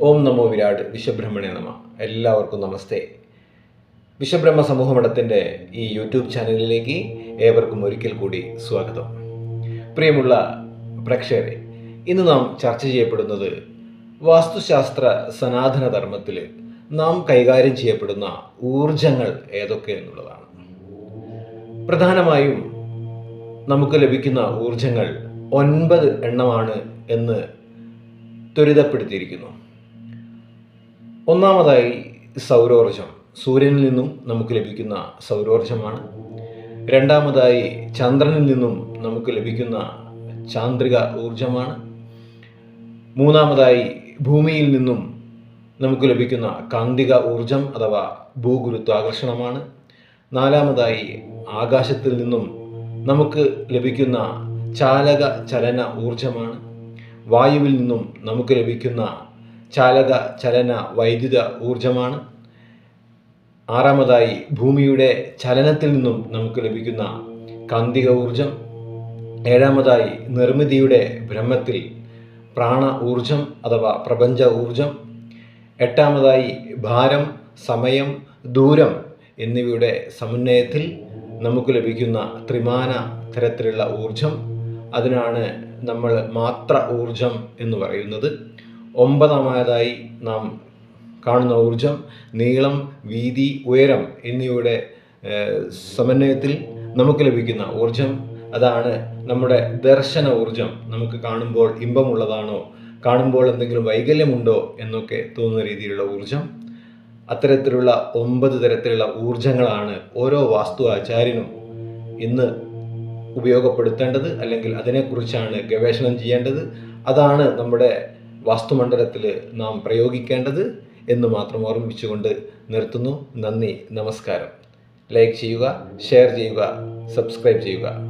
ഓം നമോ വിരാട് വിശ്വബ്രഹ്മണേ നമ. എല്ലാവർക്കും നമസ്തേ. വിശ്വബ്രഹ്മ സമൂഹമഠത്തിന്റെ ഈ യൂട്യൂബ് ചാനലിലേക്ക് ഏവർക്കും ഒരിക്കൽ കൂടി സ്വാഗതം. പ്രിയമുള്ള പ്രേക്ഷകരെ ഇന്ന് നാം ചർച്ച ചെയ്യപ്പെടുന്നത് വാസ്തുശാസ്ത്ര സനാതന ധർമ്മത്തിൽ നാം കൈകാര്യം ചെയ്യപ്പെടുന്ന ഊർജങ്ങൾ ഏതൊക്കെ എന്നുള്ളതാണ്. പ്രധാനമായും നമുക്ക് ലഭിക്കുന്ന ഊർജങ്ങൾ ഒൻപത് എണ്ണമാണ് എന്ന് ത്വരിതപ്പെടുത്തിയിരിക്കുന്നു. ഒന്നാമതായി സൗരോർജം. സൂര്യനിൽ നിന്നും നമുക്ക് ലഭിക്കുന്ന സൗരോർജമാണ്. രണ്ടാമതായി ചന്ദ്രനിൽ നിന്നും നമുക്ക് ലഭിക്കുന്ന ചാന്ദ്രിക ഊർജമാണ്. മൂന്നാമതായി ഭൂമിയിൽ നിന്നും നമുക്ക് ലഭിക്കുന്ന കാന്തിക ഊർജം അഥവാ ഭൂഗുരുത്വാകർഷണമാണ്. നാലാമതായി ആകാശത്തിൽ നിന്നും നമുക്ക് ലഭിക്കുന്ന ചാലക ചലന ഊർജമാണ്. വായുവിൽ നിന്നും നമുക്ക് ലഭിക്കുന്ന ചാലക ചലന വൈദ്യുത ഊർജമാണ് ആറാമതായി ഭൂമിയുടെ ചലനത്തിൽ നിന്നും നമുക്ക് ലഭിക്കുന്ന കാന്തിക ഊർജം ഏഴാമതായി നിർമ്മിതിയുടെ ബ്രഹ്മത്തിൽ പ്രാണ ഊർജം അഥവാ പ്രപഞ്ച ഊർജം എട്ടാമതായി ഭാരം സമയം ദൂരം എന്നിവയുടെ സമന്വയത്തിൽ നമുക്ക് ലഭിക്കുന്ന ത്രിമാന തരത്തിലുള്ള ഊർജം അതിനാണ് നമ്മൾ മാത്ര ഊർജം എന്ന് പറയുന്നത്. ഒമ്പതാമതായി നാം കാണുന്ന ഊർജം നീളം വീതി ഉയരം എന്നിവയുടെ സമന്വയത്തിൽ നമുക്ക് ലഭിക്കുന്ന ഊർജം. അതാണ് നമ്മുടെ ദർശന ഊർജം. നമുക്ക് കാണുമ്പോൾ ഇമ്പമുള്ളതാണോ കാണുമ്പോൾ എന്തെങ്കിലും വൈകല്യമുണ്ടോ എന്നൊക്കെ തോന്നുന്ന രീതിയിലുള്ള ഊർജം. അത്തരത്തിലുള്ള ഒമ്പത് തരത്തിലുള്ള ഊർജങ്ങളാണ് ഓരോ വാസ്തു ആചാര്യനും ഇന്ന് ഉപയോഗപ്പെടുത്തേണ്ടത് അല്ലെങ്കിൽ അതിനെക്കുറിച്ചാണ് ഗവേഷണം ചെയ്യേണ്ടത്. അതാണ് നമ്മുടെ വാസ്തുമണ്ഡലത്തിൽ നാം പ്രയോഗിക്കേണ്ടത് എന്ന് മാത്രം ഓർമ്മിപ്പിച്ചുകൊണ്ട് നിർത്തുന്നു. നന്ദി നമസ്കാരം. ലൈക്ക് ചെയ്യുക ഷെയർ ചെയ്യുക സബ്സ്ക്രൈബ് ചെയ്യുക.